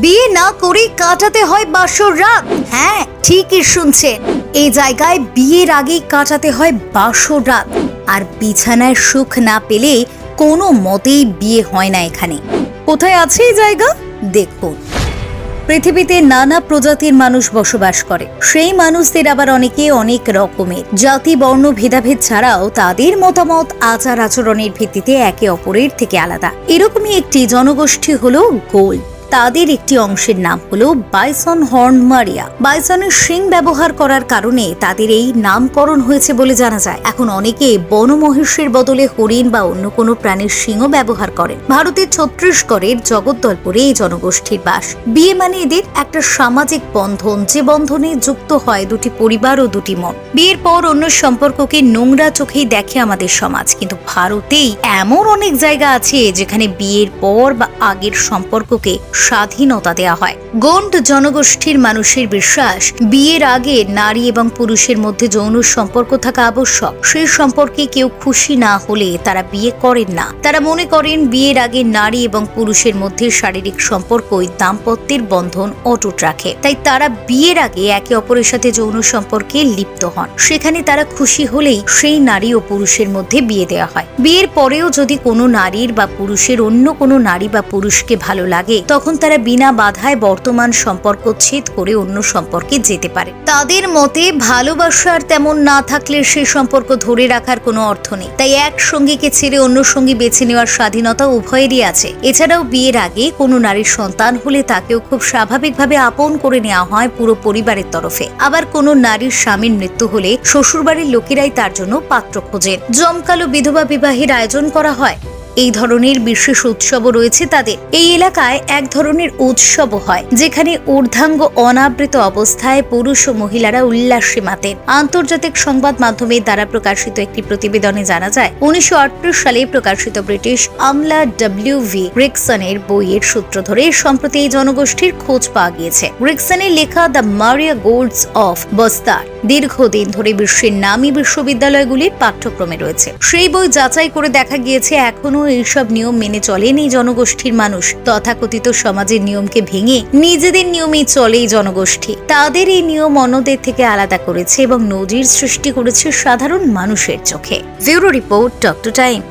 বিয়ে না করে কাটাতে হয় বাসর রাত। হ্যাঁ ঠিকই শুনছেন। এই জায়গায় বিয়ের আগেই কাটাতে হয় বাসর রাত। আর বিছানায় সুখ না পেলে কোনো মতেই বিয়ে হয় না এখানে। কোথায় আছে এই জায়গা? দেখুন। পৃথিবীতে নানা প্রজাতির মানুষ বসবাস করে। সেই মানুষদের আবার অনেকে অনেক রকমের। জাতি, বর্ণ, ভেদাভেদ ছাড়াও তাদের মতামত আচার আচরণের ভিত্তিতে একে অপরের থেকে আলাদা। এরকমই একটি জনগোষ্ঠী হল গোল। তাদের একটি অংশের নাম হলো বাইসন হর্ন মারিয়া। বাইসনের শিং ব্যবহার করার কারণে তাদের এই নামকরণ হয়েছে বলে জানা যায়। এখন অনেকে বনমহিষের বদলে হরিণ বা অন্য কোনো প্রাণীর শিংও ব্যবহার করেন। ভারতের ছত্তিশগড়ের জগদ্দলপুরে এই জনগোষ্ঠীর বাস। বিয়ে মানে এদের একটা সামাজিক বন্ধন, যে বন্ধনে যুক্ত হয় দুটি পরিবার ও দুটি মন। বিয়ের পর অন্য সম্পর্ককে নোংরা চোখেই দেখে আমাদের সমাজ। কিন্তু ভারতেই এমন অনেক জায়গা আছে যেখানে বিয়ের পর বা আগের সম্পর্ককে স্বাধীনতা দেওয়া হয়। গন্ড জনগোষ্ঠীর মানুষের বিশ্বাস, বিয়ের আগে নারী এবং পুরুষের মধ্যে যৌন সম্পর্ক থাকা আবশ্যক। সেই সম্পর্কে কেউ খুশি না হলে তারা বিয়ে করেন না। তারা মনে করেন বিয়ের আগে নারী এবং পুরুষের মধ্যে শারীরিক সম্পর্কই দাম্পত্যের বন্ধন অটুট রাখে। তাই তারা বিয়ের আগে একে অপরের সাথে যৌন সম্পর্কে লিপ্ত হন। সেখানে তারা খুশি হলেই সেই নারী ও পুরুষের মধ্যে বিয়ে দেওয়া হয়। বিয়ের পরেও যদি কোনো নারীর বা পুরুষের অন্য কোনো নারী বা পুরুষকে ভালো লাগে, তখন তারা বিনা বাধায় বর্তমান সম্পর্ক ছেদ করে অন্য সম্পর্কে যেতে পারে। তাদের মতে ভালোবাসার তেমন না থাকলে সেই সম্পর্ক ধরে রাখার কোনো অর্থ নেই। তাই এক সঙ্গীকে ছেড়ে অন্য সঙ্গী বেছে নেওয়ার স্বাধীনতা উভয়েরই আছে। এছাড়াও বিয়ের আগে কোনো নারীর সন্তান হলে তাকেও খুব স্বাভাবিকভাবে আপন করে নেওয়া হয় পুরো পরিবারের তরফে। আবার কোনো নারীর স্বামীর মৃত্যু হলে শ্বশুরবাড়ির লোকেরাই তার জন্য পাত্র খোঁজেন। জমকালো বিধবা বিবাহের আয়োজন করা হয়। এই ধরনের বিশেষ উৎসবও রয়েছে তাদের। এই এলাকায় এক ধরনের উৎসবও হয়, যেখানে ঊর্ধ্বাঙ্গ অনাবৃত অবস্থায় পুরুষ ও মহিলারা উল্লাসে মাতেন। আন্তর্জাতিক সংবাদ মাধ্যমের দ্বারা প্রকাশিত একটি প্রতিবেদনে জানা যায়, উনিশশো সালে প্রকাশিত ব্রিটিশ আমলা ডব্লিউ ভি রিকসনের বইয়ের সূত্র ধরে সম্প্রতি এই জনগোষ্ঠীর খোঁজ পাওয়া গিয়েছে। রিকসনের লেখা দ্য মারিয়া গোল্ডস অফ বস্তার দীর্ঘদিন ধরে বিশ্বের নামী বিশ্ববিদ্যালয়গুলির পাঠ্যক্রমে রয়েছে। সেই বই যাচাই করে দেখা গিয়েছে এখনও এইসব নিয়ম মেনে চলেন জনগোষ্ঠীর মানুষ। তথাকথিত সমাজের নিয়মকে ভেঙে নিজেদের নিয়মেই চলে এই জনগোষ্ঠী। তাদের এই নিয়ম অন্যদের থেকে আলাদা করেছে এবং নজির সৃষ্টি করেছে সাধারণ মানুষের চোখে। Bureau report doctor time.